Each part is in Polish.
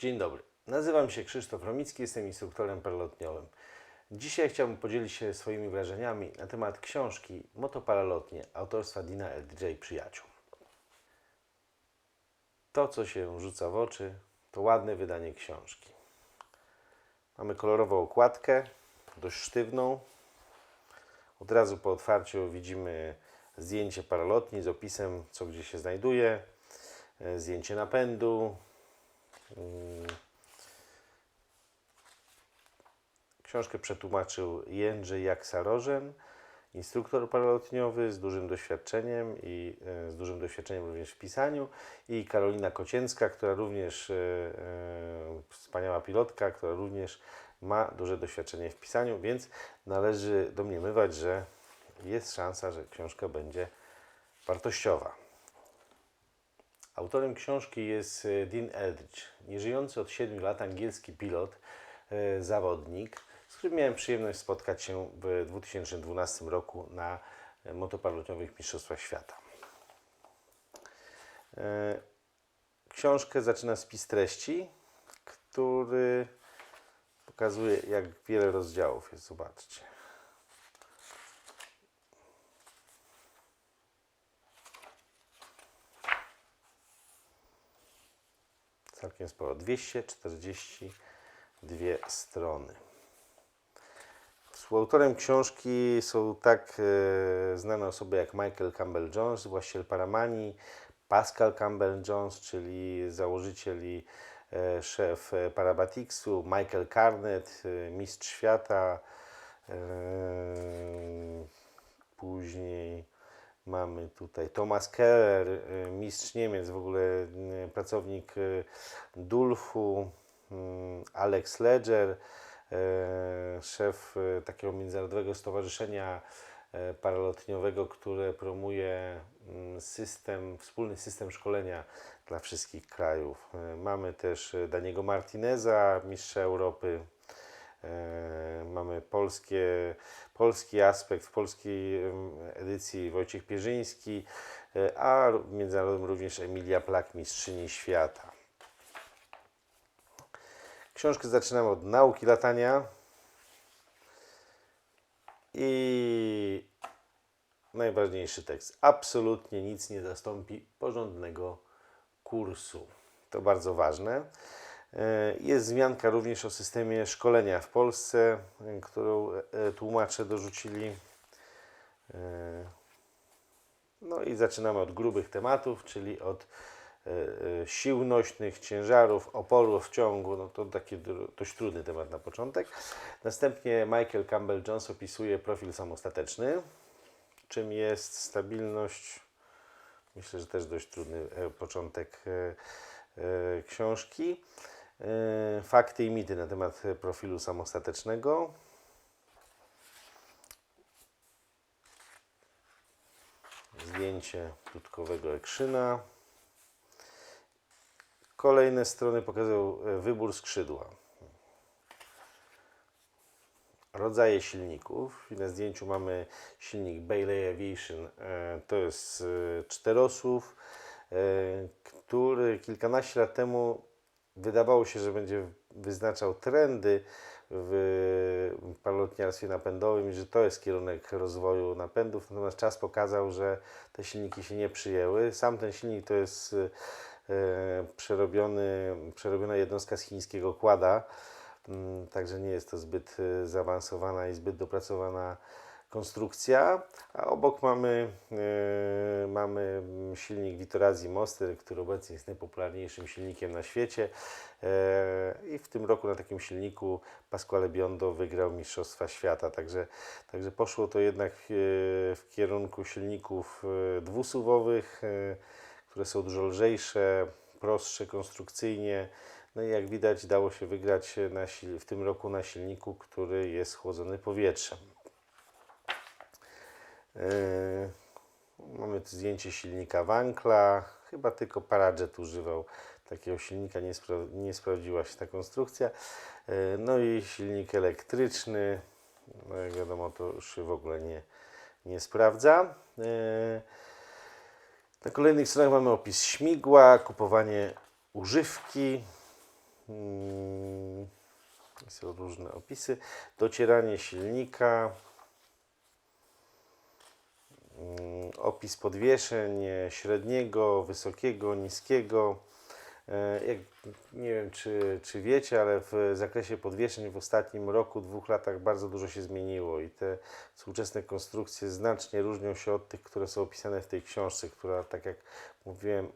Dzień dobry. Nazywam się Krzysztof Romicki, jestem instruktorem paralotniowym. Dzisiaj chciałbym podzielić się swoimi wrażeniami na temat książki Motoparalotnie autorstwa Dina LDJ Przyjaciół. To, co się rzuca w oczy, to ładne wydanie książki. Mamy kolorową okładkę, dość sztywną. Od razu po otwarciu widzimy zdjęcie paralotni z opisem, co gdzie się znajduje, e, zdjęcie napędu, Książkę przetłumaczył Jędrzej Jaksa-Rożen, instruktor paralotniowy z dużym doświadczeniem i e, z dużym doświadczeniem również w pisaniu i Karolina Kocięcka, która również, e, e, wspaniała pilotka, która również ma duże doświadczenie w pisaniu, więc należy domniemywać, że jest szansa, że książka będzie wartościowa. Autorem książki jest e, Dean Eldridge, nieżyjący od 7 lat angielski pilot, e, zawodnik, z którym miałem przyjemność spotkać się w 2012 roku na e, motoparlotniowych Mistrzostwach Świata. Książkę zaczyna spis treści, który pokazuje, jak wiele rozdziałów jest. Zobaczcie. Całkiem sporo. 242 strony. Współautorem książki są tak e, znane osoby jak Michael Campbell-Jones, właściciel Paramani, Pascal Campbell-Jones, czyli założyciel i e, szef e, Parabatiksu, Michael Carnet, e, mistrz świata, e, później mamy tutaj Thomas Keller, e, mistrz Niemiec, w ogóle e, pracownik e, Dulfu, Alex Ledger, szef takiego międzynarodowego stowarzyszenia paralotniowego, które promuje mm, system, wspólny system szkolenia dla wszystkich krajów. Mamy też Daniego Martineza, mistrza Europy. E, Mamy polskie, polski aspekt, w polskiej edycji Wojciech Pierzyński, e, a międzynarodowym również Emilia Plak, mistrzyni świata. Książkę zaczynamy od nauki latania i najważniejszy tekst. Absolutnie nic nie zastąpi porządnego kursu. To bardzo ważne. E, Jest wzmianka również o systemie szkolenia w Polsce, e, którą e, tłumacze dorzucili. No i zaczynamy od grubych tematów, czyli od sił nośnych, ciężarów, oporu w ciągu. No to taki dość trudny temat na początek. Następnie Michael Campbell-Jones opisuje profil samostateczny, czym jest stabilność. Myślę, że też dość trudny początek książki. E, Fakty i mity na temat profilu samostatecznego. Zdjęcie krótkowego ekrzyna. Kolejne strony pokazują e, wybór skrzydła. Rodzaje silników. I na zdjęciu mamy silnik Bailey Aviation. E, To jest czterosłów, e, który kilkanaście lat temu wydawało się, że będzie wyznaczał trendy w paralotniarstwie napędowym i że to jest kierunek rozwoju napędów. Natomiast czas pokazał, że te silniki się nie przyjęły. Sam ten silnik to jest e, przerobiony, przerobiona jednostka z chińskiego kłada. Mm, Także nie jest to zbyt e, zaawansowana i zbyt dopracowana konstrukcja. A obok mamy, e, mamy silnik Vitorazzi Monster, który obecnie jest najpopularniejszym silnikiem na świecie. E, I w tym roku na takim silniku Pasquale Biondo wygrał Mistrzostwa Świata. Także, także poszło to jednak e, w kierunku silników dwusuwowych, które są dużo lżejsze, prostsze konstrukcyjnie. No i jak widać, dało się wygrać na, w tym roku na silniku, który jest chłodzony powietrzem. Yy, Mamy tu zdjęcie silnika Wankla. Chyba tylko Parajet używał takiego silnika, nie, spra nie sprawdziła się ta konstrukcja. Yy, No i silnik elektryczny. No jak wiadomo, to już się w ogóle nie, nie sprawdza. Yy, Na kolejnych stronach mamy opis śmigła, kupowanie używki. Są różne opisy. Docieranie silnika. Mm, Opis podwieszeń e, średniego, wysokiego, niskiego. E, Jak, nie wiem, czy, czy wiecie, ale w zakresie podwieszeń w ostatnim roku, dwóch latach bardzo dużo się zmieniło i te współczesne konstrukcje znacznie różnią się od tych, które są opisane w tej książce, która, tak jak mówiłem,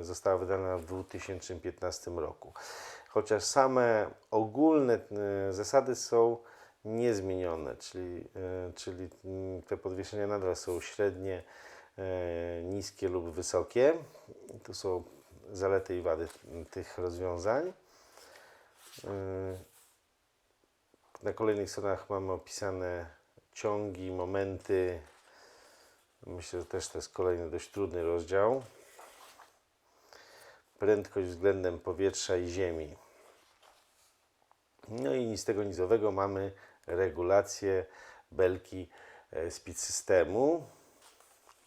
e, została wydana w 2015 roku. Chociaż same ogólne zasady są niezmienione, czyli, e, czyli te podwieszenia nadal są średnie, e, niskie lub wysokie. Tu są zalety i wady tych rozwiązań. E, Na kolejnych stronach mamy opisane ciągi, momenty. Myślę, że też to jest kolejny dość trudny rozdział. Prędkość względem powietrza i ziemi. No i z tego nizowego mamy regulację belki e, speed systemu.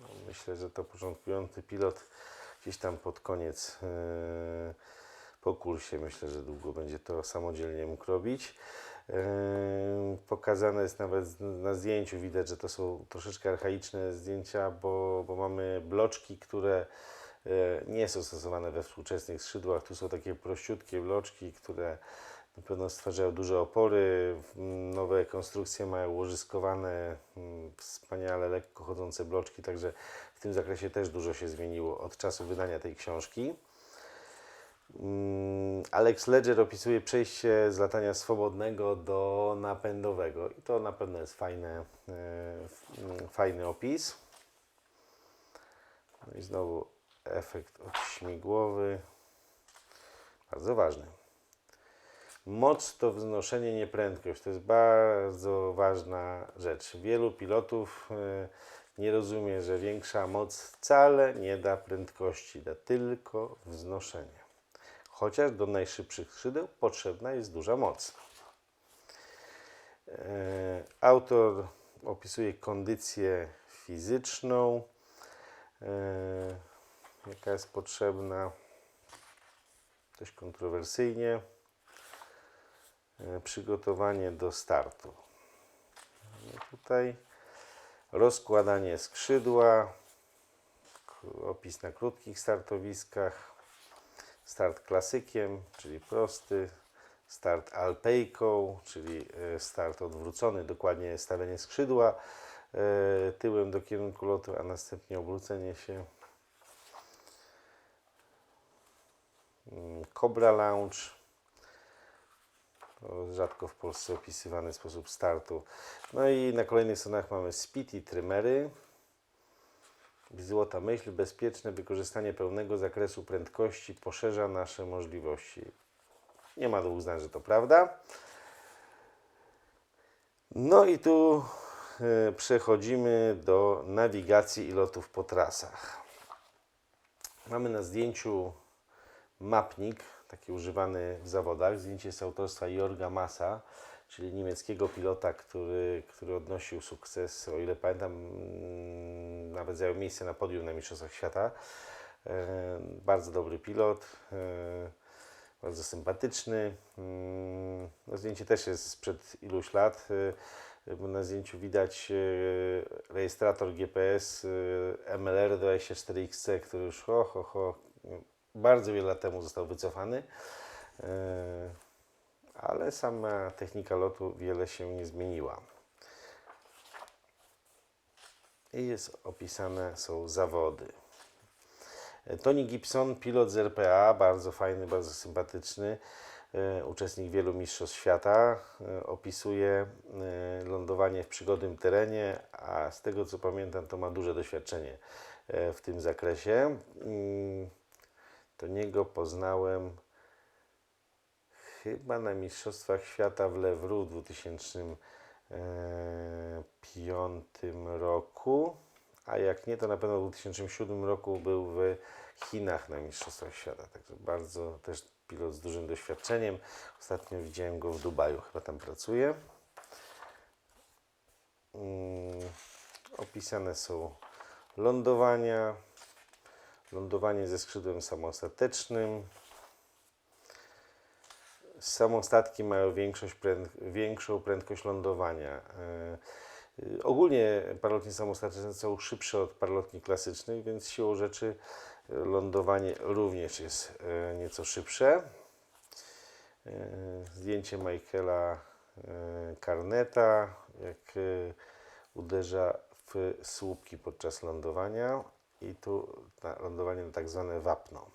No, Myślę, że to początkujący pilot gdzieś tam pod koniec e, po kursie myślę, że długo będzie to samodzielnie mógł robić. E, Pokazane jest nawet na zdjęciu, widać, że to są troszeczkę archaiczne zdjęcia, bo, bo mamy bloczki, które nie są stosowane we współczesnych skrzydłach. Tu są takie prościutkie bloczki, które na pewno stwarzają duże opory. Nowe konstrukcje mają łożyskowane, mm, wspaniale lekko chodzące bloczki, także w tym zakresie też dużo się zmieniło od czasu wydania tej książki. Mm, Alex Ledger opisuje przejście z latania swobodnego do napędowego i to na pewno jest fajne, e, fajny opis. No i znowu efekt odśmigłowy, bardzo ważny. Moc to wznoszenie, nie prędkość. To jest bardzo ważna rzecz. Wielu pilotów e, nie rozumie, że większa moc wcale nie da prędkości, da tylko wznoszenie. Chociaż do najszybszych skrzydeł potrzebna jest duża moc. E, Autor opisuje kondycję fizyczną, e, jaka jest potrzebna, dość kontrowersyjnie. E, Przygotowanie do startu. No tutaj rozkładanie skrzydła, opis na krótkich startowiskach, start klasykiem, czyli prosty, start alpejką, czyli e, start odwrócony, dokładnie stawianie skrzydła e, tyłem do kierunku lotu, a następnie obrócenie się. Mm, Cobra to rzadko w Polsce opisywany sposób startu. No i na kolejnych stronach mamy speed i trymery. Złota myśl, bezpieczne wykorzystanie pełnego zakresu prędkości poszerza nasze możliwości. Nie ma dwóch zdań, że to prawda. No i tu e, przechodzimy do nawigacji i lotów po trasach. Mamy na zdjęciu mapnik, taki używany w zawodach. Zdjęcie jest autorstwa Jorga Massa, czyli niemieckiego pilota, który, który odnosił sukces, o ile pamiętam, mm, nawet zajął miejsce na podium na Mistrzostwach Świata. E, Bardzo dobry pilot, e, bardzo sympatyczny. Mm, No, zdjęcie też jest sprzed iluś lat. e, Na zdjęciu widać rejestrator GPS e, MLR 24XC, który już ho, ho, ho, bardzo wiele lat temu został wycofany. E, ale sama technika lotu wiele się nie zmieniła. I jest opisane są zawody. E, Tony Gibson, pilot z RPA, bardzo fajny, bardzo sympatyczny, e, uczestnik wielu mistrzostw świata, opisuje lądowanie w przygodnym terenie, a z tego co pamiętam, to ma duże doświadczenie w tym zakresie. Mm, Toniego poznałem chyba na Mistrzostwach Świata w Lewru w 2005 roku, a jak nie, to na pewno w 2007 roku był w Chinach na Mistrzostwach Świata. Także bardzo też pilot z dużym doświadczeniem. Ostatnio widziałem go w Dubaju, chyba tam pracuje. Mm, Opisane są lądowania, lądowanie ze skrzydłem samostatecznym, Samostatki mają pręd, większą prędkość lądowania. E, y, Ogólnie paralotnie samostatyczne są szybsze od paralotni klasycznych, więc siłą rzeczy lądowanie również jest e, nieco szybsze. E, Zdjęcie Michaela e, Carneta, jak e, uderza w słupki podczas lądowania i tu na lądowanie na tak zwane wapno.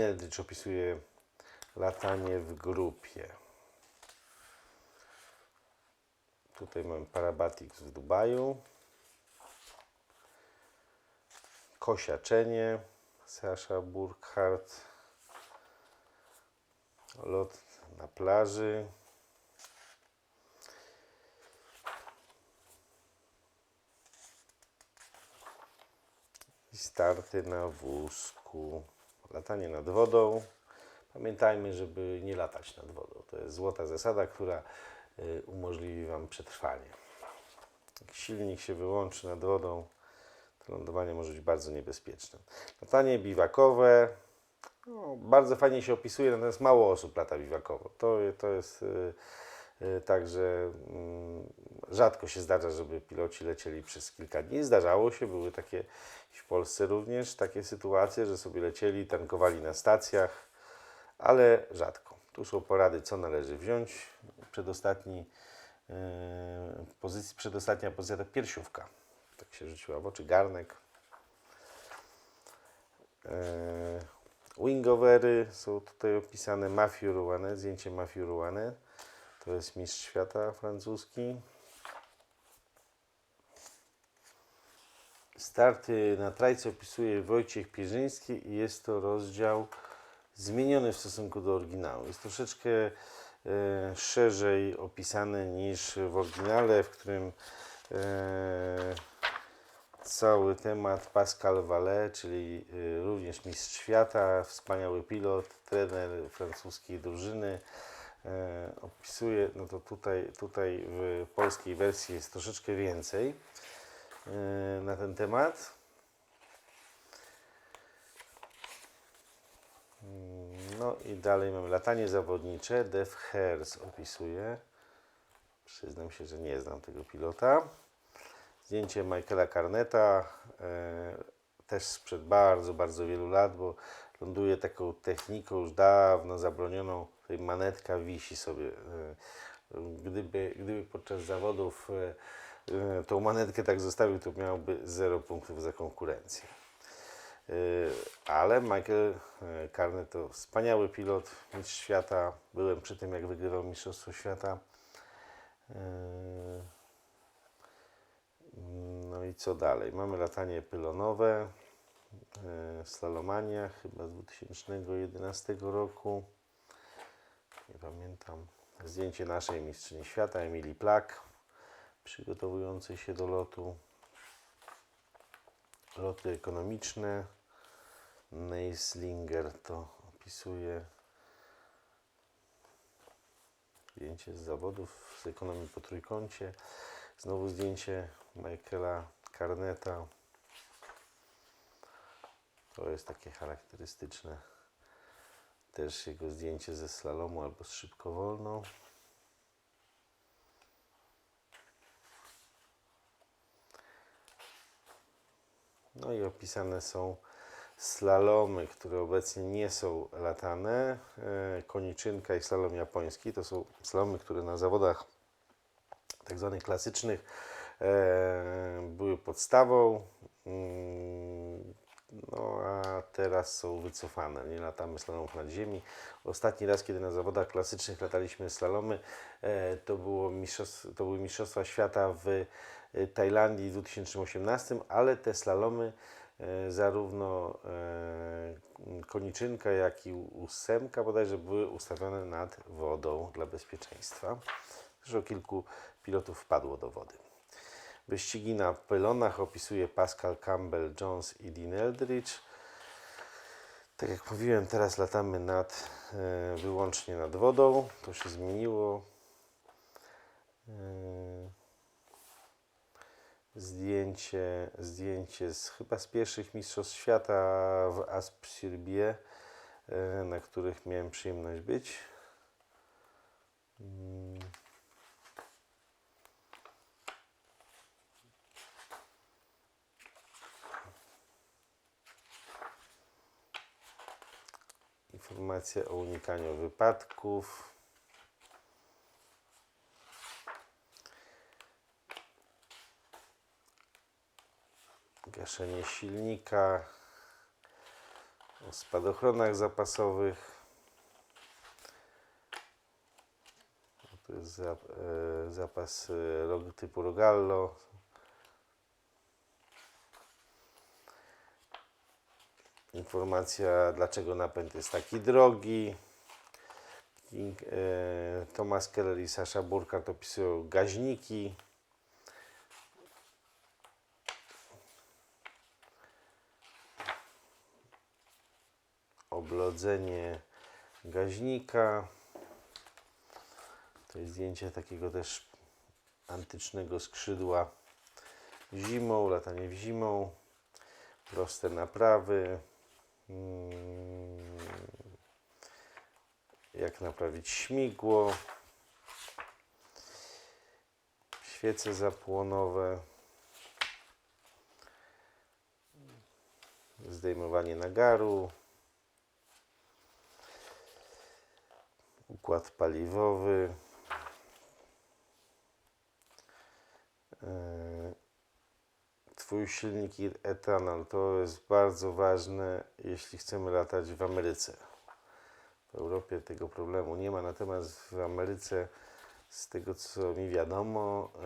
Eldridge opisuje latanie w grupie. Tutaj mamy Parabatix w Dubaju. Kosiaczenie. Sasha Burkhardt. Lot na plaży. Starty na wózku. Latanie nad wodą. Pamiętajmy, żeby nie latać nad wodą. To jest złota zasada, która y, umożliwi Wam przetrwanie. Jak silnik się wyłączy nad wodą, to lądowanie może być bardzo niebezpieczne. Latanie biwakowe. No, bardzo fajnie się opisuje, natomiast mało osób lata biwakowo. To, to jest y, y, tak, że mm, rzadko się zdarza, żeby piloci lecieli przez kilka dni. Zdarzało się, były takie w Polsce również takie sytuacje, że sobie lecieli, tankowali na stacjach, ale rzadko. Tu są porady, co należy wziąć. Przedostatni, yy, pozycji, przedostatnia pozycja to piersiówka. Tak się rzuciła w oczy, garnek. Yy, są tutaj opisane. Matthew Rouanet, zdjęcie Matthew Rouanet. To jest mistrz świata francuski. Starty na trajce opisuje Wojciech Pierzyński i jest to rozdział zmieniony w stosunku do oryginału. Jest troszeczkę e, szerzej opisany niż w oryginale, w którym e, cały temat Pascal Vallet, czyli e, również mistrz świata, wspaniały pilot, trener francuskiej drużyny, e, opisuje, no to tutaj, tutaj w polskiej wersji jest troszeczkę więcej e, na ten temat. No i dalej mamy latanie zawodnicze. Def Hers opisuje. Przyznam się, że nie znam tego pilota. Zdjęcie Michaela Carneta, e, też sprzed bardzo, bardzo wielu lat, bo ląduje taką techniką już dawno zabronioną. Manetka wisi sobie. E, gdyby, gdyby podczas zawodów e, e, tą manetkę tak zostawił, to miałby 0 punktów za konkurencję. Ale Michael Carnet to wspaniały pilot, mistrz świata. Byłem przy tym, jak wygrywał Mistrzostwo Świata. No i co dalej? Mamy latanie pylonowe, slalomania, chyba z 2011 roku. Nie pamiętam. Zdjęcie naszej mistrzyni świata, Emilii Plak, przygotowującej się do lotu loty ekonomiczne. Neislinger to opisuje zdjęcie z zawodów z ekonomii po trójkącie. Znowu zdjęcie Michaela Carneta. To jest takie charakterystyczne. Też jego zdjęcie ze slalomu albo z szybkowolną. No i opisane są slalomy, które obecnie nie są latane. E, Koniczynka i slalom japoński to są slalomy, które na zawodach tak zwanych klasycznych e, były podstawą. No a teraz są wycofane. Nie latamy slalomów nad ziemi. Ostatni raz, kiedy na zawodach klasycznych lataliśmy slalomy, e, to, było to były Mistrzostwa Świata w e, Tajlandii w 2018, ale te slalomy e, zarówno koniczynka, jak i ósemka bodajże były ustawione nad wodą dla bezpieczeństwa. Zresztą kilku pilotów wpadło do wody. Wyścigi na pylonach opisuje Pascal Campbell Jones i Dean Eldridge. Tak jak mówiłem, teraz latamy nad, e, wyłącznie nad wodą. To się zmieniło. E, zdjęcie, zdjęcie z chyba z pierwszych Mistrzostw Świata w Aspsirbie, e, na których miałem przyjemność być. Informacja o unikaniu wypadków. Gaszenie silnika. O spadochronach zapasowych. To jest e, zapas e, typu Rogallo. Informacja, dlaczego napęd jest taki drogi. King, e, Thomas Keller i Sasha Burkhardt opisują gaźniki. Oblodzenie gaźnika. To jest zdjęcie takiego też antycznego skrzydła zimą, latanie w zimą, proste naprawy, jak naprawić śmigło, świece zapłonowe, zdejmowanie nagaru, układ paliwowy, E, Twój silnik i etanol to jest bardzo ważne, jeśli chcemy latać w Ameryce. W Europie tego problemu nie ma, natomiast w Ameryce, z tego co mi wiadomo, e,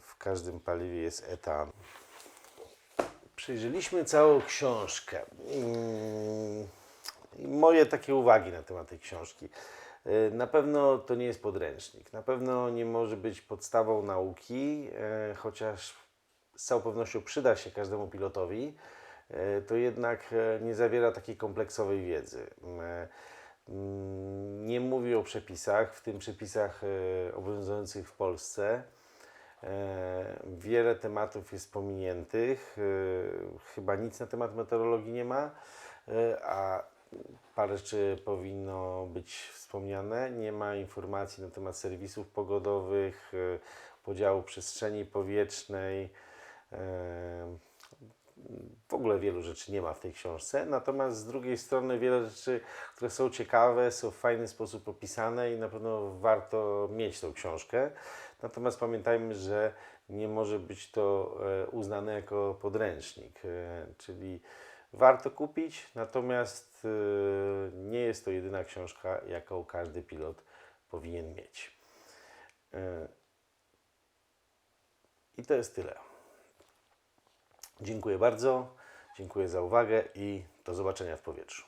w każdym paliwie jest etan. Przejrzeliśmy całą książkę. Mm, I moje takie uwagi na temat tej książki. E, Na pewno to nie jest podręcznik. Na pewno nie może być podstawą nauki, e, chociaż z całą pewnością przyda się każdemu pilotowi, e, to jednak e, nie zawiera takiej kompleksowej wiedzy. E, mm, Nie mówi o przepisach, w tym przepisach obowiązujących w Polsce. Wiele tematów jest pominiętych. Chyba nic na temat meteorologii nie ma, a parę rzeczy powinno być wspomniane. Nie ma informacji na temat serwisów pogodowych, podziału przestrzeni powietrznej. W ogóle wielu rzeczy nie ma w tej książce. Natomiast z drugiej strony wiele rzeczy, które są ciekawe, są w fajny sposób opisane i na pewno warto mieć tą książkę. Natomiast pamiętajmy, że nie może być to e, uznane jako podręcznik, e, czyli warto kupić, natomiast e, nie jest to jedyna książka, jaką każdy pilot powinien mieć. I to jest tyle. Dziękuję bardzo, dziękuję za uwagę i do zobaczenia w powietrzu.